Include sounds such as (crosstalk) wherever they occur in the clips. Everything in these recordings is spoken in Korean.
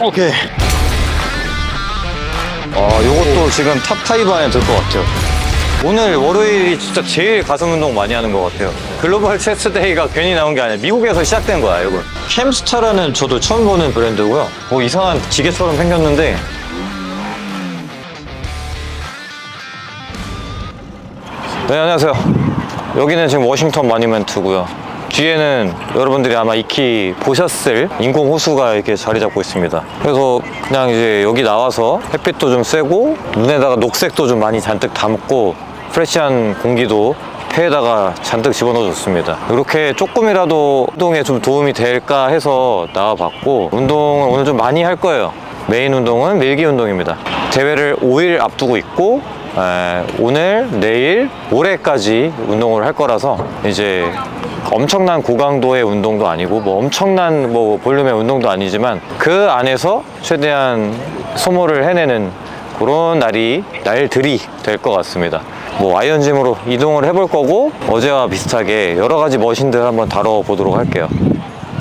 오케이. 아, 요것도 지금 탑5 안에 들 것 같아요. 오늘 월요일이 진짜 제일 가슴 운동 많이 하는 것 같아요. 글로벌 체스 데이가 괜히 나온 게 아니라 미국에서 시작된 거야, 이건. 캠스타라는 저도 처음 보는 브랜드고요. 뭐 이상한 기계처럼 생겼는데 네, 안녕하세요. 여기는 지금 워싱턴 마니멘트고요. 뒤에는 여러분들이 아마 익히 보셨을 인공 호수가 이렇게 자리 잡고 있습니다. 그래서 그냥 이제 여기 나와서 햇빛도 좀 쐬고 눈에다가 녹색도 좀 많이 잔뜩 담고 프레시한 공기도 폐에다가 잔뜩 집어넣어 줬습니다. 이렇게 조금이라도 운동에 좀 도움이 될까 해서 나와봤고 운동을 오늘 좀 많이 할 거예요. 메인 운동은 밀기 운동입니다. 대회를 5일 앞두고 있고 에, 오늘, 내일, 모레까지 운동을 할 거라서 이제 엄청난 고강도의 운동도 아니고 뭐 엄청난 뭐 볼륨의 운동도 아니지만 그 안에서 최대한 소모를 해내는 그런 날이 날들이 될 것 같습니다. 뭐 아이언짐으로 이동을 해볼 거고 어제와 비슷하게 여러 가지 머신들 한번 다뤄보도록 할게요.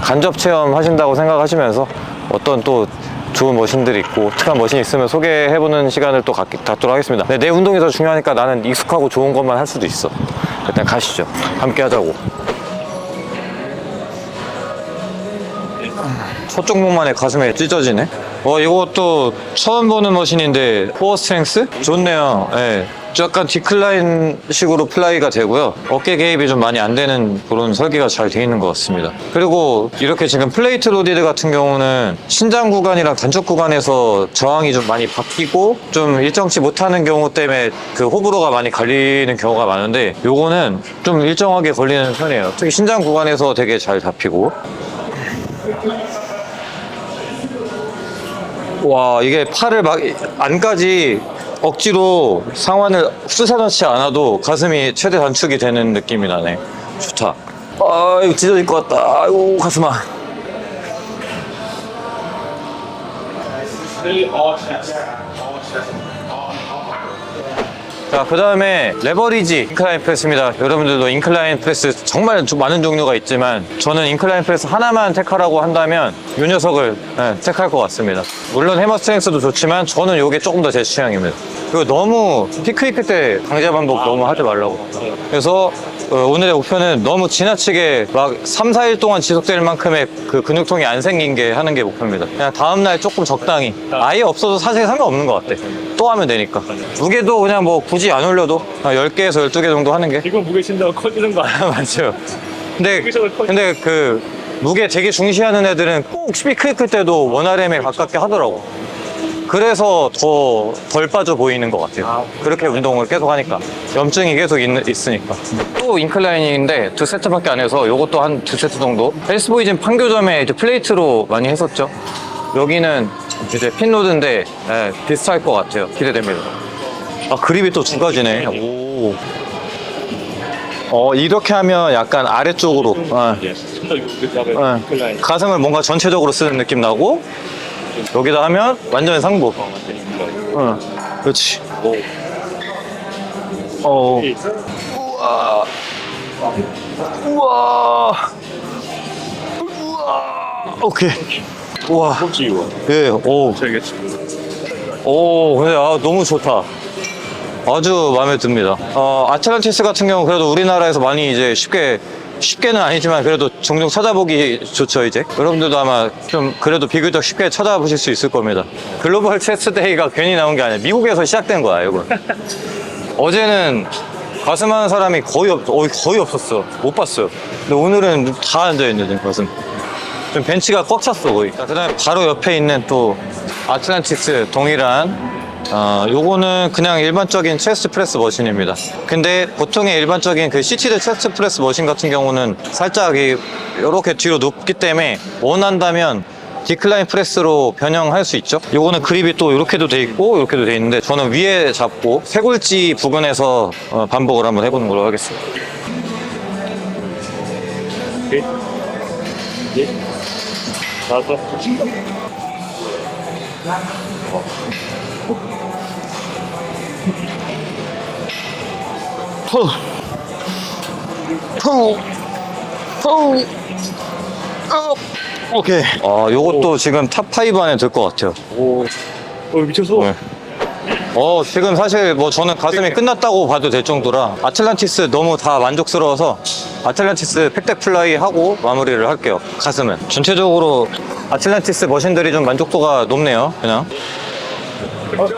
간접 체험 하신다고 생각하시면서 어떤 또 좋은 머신들이 있고 특한 머신이 있으면 소개해보는 시간을 또 갖, 갖도록 하겠습니다. 네, 내 운동이 더 중요하니까 나는 익숙하고 좋은 것만 할 수도 있어. 일단 가시죠. 함께 하자고. 첫 종목만에 가슴에 찢어지네. 어, 이것도 처음 보는 머신인데 코어 스트렝스? 좋네요. 예. 약간 디클라인 식으로 플라이가 되고요. 어깨 개입이 좀 많이 안 되는 그런 설계가 잘 되어 있는 것 같습니다. 그리고 이렇게 지금 플레이트 로디드 같은 경우는 신장 구간이랑 단축 구간에서 저항이 좀 많이 바뀌고 좀 일정치 못하는 경우 때문에 그 호불호가 많이 갈리는 경우가 많은데 요거는 좀 일정하게 걸리는 편이에요. 특히 신장 구간에서 되게 잘 잡히고 와 이게 팔을 막 안까지 억지로 상완을 쑤셔넣지 않아도 가슴이 최대 단축이 되는 느낌이 나네. 좋다. 아 이거 찢어질 것 같다. 아이고 가슴아 자, 그 다음에 레버리지 인클라인 프레스입니다. 여러분들도 인클라인 프레스 정말 좀 많은 종류가 있지만 저는 인클라인 프레스 하나만 택하라고 한다면 이 녀석을 네, 택할 것 같습니다. 물론 해머 스트렝스도 좋지만 저는 이게 조금 더 제 취향입니다. 그리고 너무 피크니크 때 강제 반복 너무 하지 말라고. 그래서 어, 오늘의 목표는 너무 지나치게 막 3, 4일 동안 지속될 만큼의 그 근육통이 안 생긴 게 하는 게 목표입니다. 그냥 다음날 조금 적당히. 아예 없어도 사실 상관없는 것 같아. 또 하면 되니까. 무게도 그냥 뭐 굳이 안 올려도 한 10개에서 12개 정도 하는 게. 이건 무게 신다고 커지는 거 아니야? (laughs) 맞죠. 근데, 근데 그 무게 되게 중시하는 애들은 꼭 스피크이크 때도 원RM에 가깝게 하더라고. 그래서 더 덜 빠져 보이는 것 같아요. 그렇게 운동을 계속 하니까. 염증이 계속 있, 있으니까. 또 인클라인인데 두 세트밖에 안 해서 이것도 한 두 세트 정도. 헬스보이진 판교점에 이제 플레이트로 많이 했었죠. 여기는 이제 핀로드인데 예, 비슷할 것 같아요. 기대됩니다. 아, 그립이 또 두 가지네. 오. 어, 이렇게 하면 약간 아래쪽으로. 어. 예. 하면 클라인. 가슴을 뭔가 전체적으로 쓰는 느낌 나고 여기다 하면 완전 상부. 응. 그렇지. 오. 어. 우와. 우와. 우와. 오케이. 우와. 이거? 예오오 저기겠지. 근데 아, 너무 좋다. 아주 마음에 듭니다. 어 아틀란티스 같은 경우 그래도 우리나라에서 많이 이제 쉽게 쉽게는 아니지만 그래도 종종 찾아보기 좋죠 이제. 여러분들도 아마 좀 그래도 비교적 쉽게 찾아보실 수 있을 겁니다. 글로벌 (laughs) 체스 데이가 괜히 나온 게 아니라 미국에서 시작된 거야 이거. 어제는 가슴 하는 사람이 거의 없 어, 거의 없었어. 못 봤어요. 근데 오늘은 다 앉아 있는 가슴. 좀 벤치가 꽉 찼어 거의. 자, 그다음에 바로 옆에 있는 또 아틀란티스 동일한 어, 요거는 그냥 일반적인 체스트 프레스 머신입니다. 근데 보통의 일반적인 그 시티드 체스트 프레스 머신 같은 경우는 살짝 이렇게 뒤로 눕기 때문에 원한다면 디클라인 프레스로 변형할 수 있죠. 요거는 그립이 또 이렇게도 돼 있고 이렇게도 돼 있는데 저는 위에 잡고 쇄골지 부근에서 어, 반복을 한번 해보는 걸로 하겠습니다. 오케이. 예. 푸, 푸, 푸, 업, 오케이. 아, 요것도 지금 탑5 안에 들 것 같아요. 오. 어, 미쳤어. 네. 어, 지금 사실 뭐 저는 가슴이 끝났다고 봐도 될 정도라 아틀란티스 너무 다 만족스러워서 아틀란티스 팩덱 플라이 하고 마무리를 할게요. 가슴은. 전체적으로 아틀란티스 머신들이 좀 만족도가 높네요. 그냥. 어.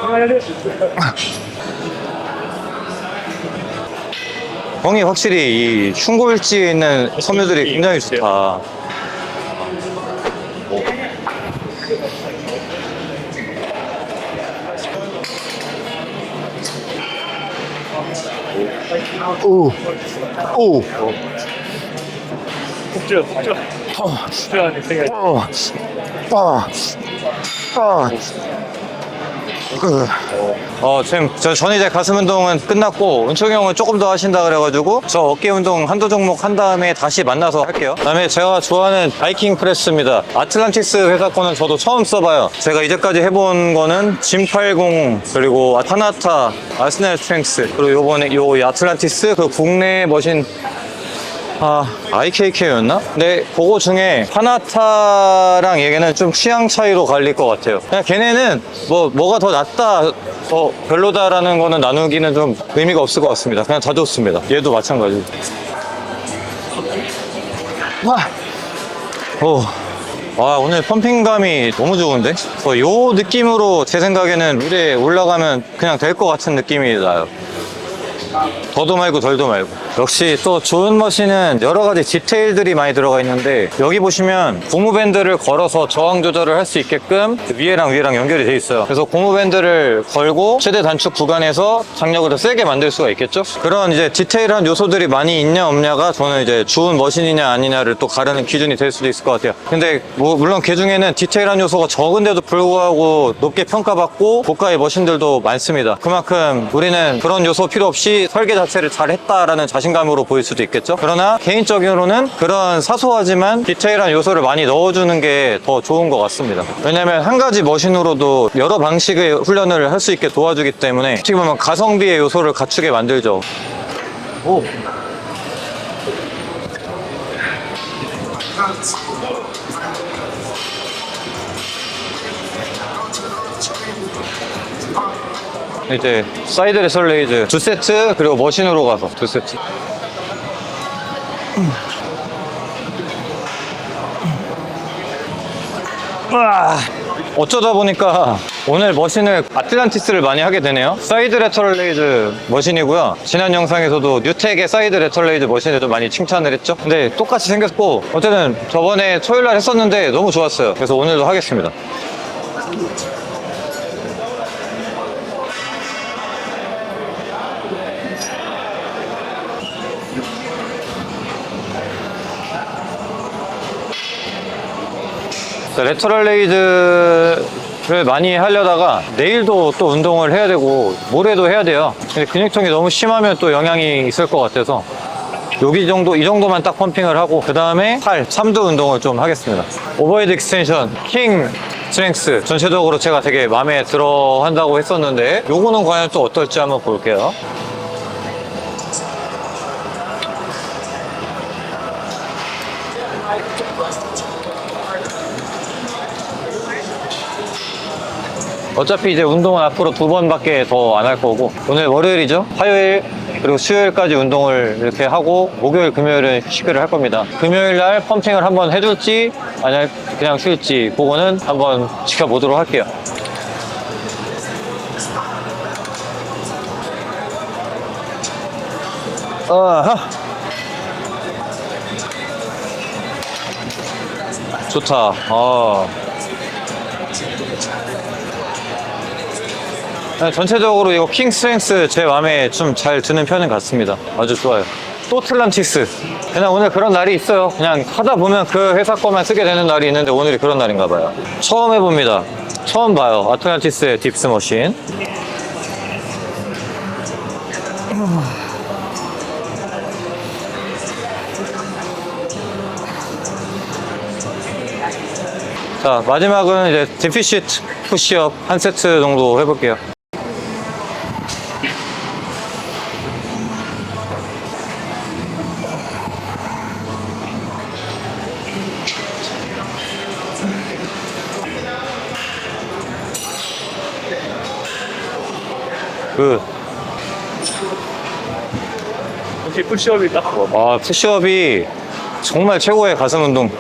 형이 확실히 이 흉골지에 있는 섬유들이 굉장히 좋다. 오, 오, 생각이. 어, 아, 아. 그. 어, 지금 저 전 이제 가슴 운동은 끝났고 은총이 형은 조금 더 하신다 그래가지고 저 어깨 운동 한두 종목 한 다음에 다시 만나서 할게요. 그다음에 제가 좋아하는 바이킹 프레스입니다. 아틀란티스 회사 거는 저도 처음 써봐요. 제가 이제까지 해본 거는 짐80 그리고 아타나타, 아스넬 스트렝스 그리고 요번에 요 아틀란티스 그 국내 머신 아, IKK였나? 근데 그거 중에 파나타랑 얘기는 좀 취향 차이로 갈릴 것 같아요. 그냥 걔네는 뭐 뭐가 더 낫다, 더 별로다라는 거는 나누기는 좀 의미가 없을 것 같습니다. 그냥 다 좋습니다. 얘도 마찬가지. 와, 오. 와 오늘 펌핑감이 너무 좋은데? 어, 요 느낌으로 제 생각에는 무대에 올라가면 그냥 될 것 같은 느낌이 나요. 더도 말고 덜도 말고 역시 또 좋은 머신은 여러 가지 디테일들이 많이 들어가 있는데 여기 보시면 고무밴드를 걸어서 저항 조절을 할 수 있게끔 위에랑 위에랑 연결이 돼 있어요. 그래서 고무밴드를 걸고 최대 단축 구간에서 장력을 더 세게 만들 수가 있겠죠? 그런 이제 디테일한 요소들이 많이 있냐 없냐가 저는 이제 좋은 머신이냐 아니냐를 또 가르는 기준이 될 수도 있을 것 같아요. 근데 뭐 물론 그 중에는 디테일한 요소가 적은데도 불구하고 높게 평가받고 고가의 머신들도 많습니다. 그만큼 우리는 그런 요소 필요 없이 설계 자체를 잘 했다라는 자신 감으로 보일 수도 있겠죠? 그러나 개인적으로는 그런 사소하지만 디테일한 요소를 많이 넣어주는 게 더 좋은 것 같습니다. 왜냐면 한 가지 머신으로도 여러 방식의 훈련을 할 수 있게 도와주기 때문에 어떻게 보면 가성비의 요소를 갖추게 만들죠. 오. 이제 사이드 레설레이즈 두 세트 그리고 머신으로 가서. 두 세트. 아, 어쩌다 보니까 오늘 머신을 아틀란티스를 많이 하게 되네요. 사이드 레터럴레이즈 머신이고요. 지난 영상에서도 뉴텍의 사이드 레터럴레이즈 머신에도 많이 칭찬을 했죠. 근데 똑같이 생겼고 어쨌든 저번에 토요일날 했었는데 너무 좋았어요. 그래서 오늘도 하겠습니다 레터럴 레이즈를 많이 하려다가 내일도 또 운동을 해야 되고 모레도 해야 돼요. 근데 근육통이 너무 심하면 또 영향이 있을 것 같아서 여기 정도 이 정도만 딱 펌핑을 하고 그 다음에 팔 3두 운동을 좀 하겠습니다. 오버헤드 익스텐션, 킹 스트렝스 전체적으로 제가 되게 마음에 들어 한다고 했었는데 요거는 과연 또 어떨지 한번 볼게요. 어차피 이제 운동은 앞으로 두 번밖에 더 안 할 거고. 오늘 월요일이죠? 화요일 그리고 수요일까지 운동을 이렇게 하고 목요일 금요일은 휴식을 할 겁니다. 금요일 날 펌핑을 한번 해줄지 아니면 그냥 쉴지 그거는 한번 지켜보도록 할게요. 아하. 좋다. 아. 전체적으로 이거 킹 스트렝스 제 마음에 좀 잘 드는 편인 것 같습니다. 아주 좋아요. 또 틀란티스. 그냥 오늘 그런 날이 있어요. 그냥 하다 보면 그 회사 거만 쓰게 되는 날이 있는데 오늘이 그런 날인가 봐요. 처음 해봅니다. 처음 봐요. 아틀란티스의 딥스 머신. 자, 마지막은 이제 디피시트 푸시업 한 세트 정도 해볼게요. 그, 혹시 푸시업이 딱. 아, 푸시업이 정말 최고의 가슴 운동.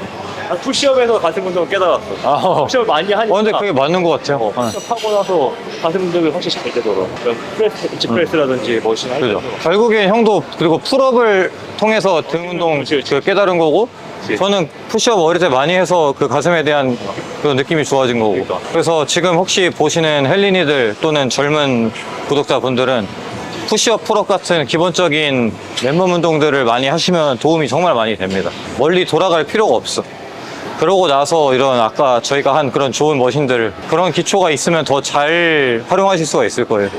아, 푸시업에서 가슴 운동 깨달았어. 아, 푸시업 많이 하니까. 어, 근데 그게 맞는 것 같아요. 아, 푸시업 하고 나서 가슴 운동이 훨씬 잘 되더라고. 그러니까 프레스, 벤치 프레스라든지 머신 할 그죠. 결국엔 형도 그리고 풀업을 통해서 등 운동. 그 깨달은 거고 그치. 저는 푸시업 어릴 때 많이 해서 그 가슴에 대한 그런 느낌이 좋아진 거고 그러니까. 그래서 지금 혹시 보시는 헬린이들 또는 젊은 구독자분들은 푸시업 풀업 같은 기본적인 맨몸 운동들을 많이 하시면 도움이 정말 많이 됩니다 멀리 돌아갈 필요가 없어 그러고 나서 이런 아까 저희가 한 그런 좋은 머신들 그런 기초가 있으면 더 잘 활용하실 수가 있을 거예요.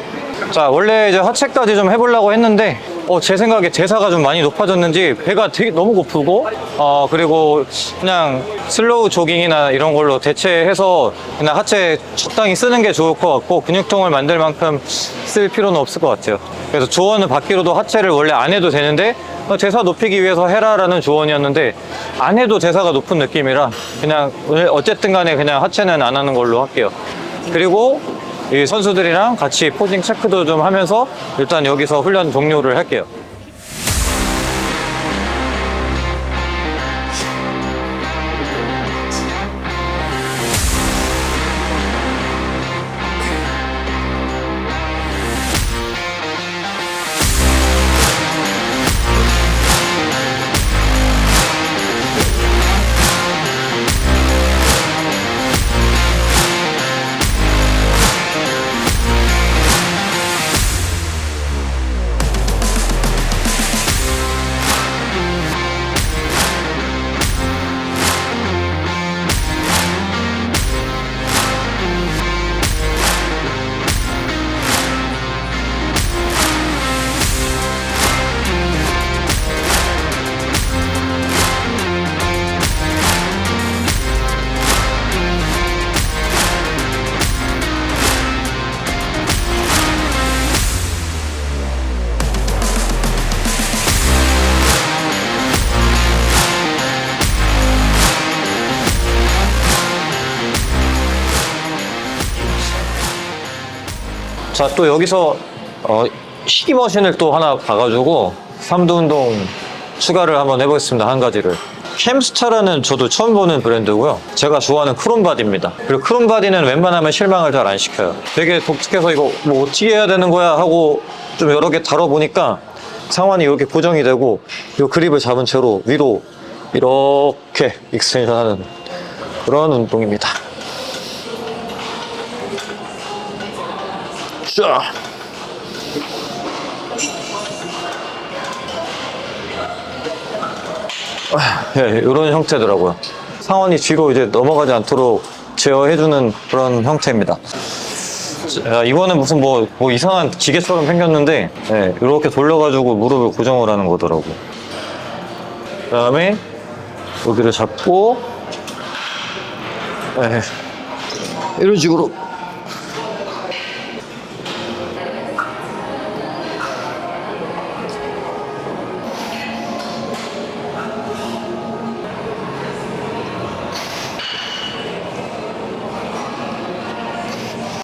자 원래 이제 하체까지 좀 해보려고 했는데 어, 제 생각에 대사가 좀 많이 높아졌는지 배가 되게 너무 고프고 어, 그리고 그냥 슬로우 조깅이나 이런 걸로 대체해서 그냥 하체 적당히 쓰는 게 좋을 것 같고 근육통을 만들 만큼 쓸 필요는 없을 것 같아요. 그래서 조언을 받기로도 하체를 원래 안 해도 되는데 어, 대사 높이기 위해서 해라라는 조언이었는데 안 해도 대사가 높은 느낌이라 그냥 어쨌든 간에 그냥 하체는 안 하는 걸로 할게요. 그리고 이 선수들이랑 같이 포징 체크도 좀 하면서 일단 여기서 훈련 종료를 할게요. 자, 또 여기서 어, 희귀 머신을 또 하나 봐가지고 삼두 운동 추가를 한번 해보겠습니다. 한 가지를. 캠스타라는 저도 처음 보는 브랜드고요. 제가 좋아하는 크롬바디입니다. 그리고 크롬바디는 웬만하면 실망을 잘 안 시켜요. 되게 독특해서 이거 뭐 어떻게 해야 되는 거야 하고 좀 여러 개 다뤄보니까 상완이 이렇게 고정이 되고 이 그립을 잡은 채로 위로 이렇게 익스텐션 하는 그런 운동입니다. 자. 예, 이런 형태더라고요. 상원이 뒤로 이제 넘어가지 않도록 제어해주는 그런 형태입니다. 자, 이거는 무슨 뭐, 뭐 이상한 기계처럼 생겼는데, 예, 이렇게 돌려가지고 무릎을 고정을 하는 거더라고. 그 다음에 여기를 잡고, 예, 이런 식으로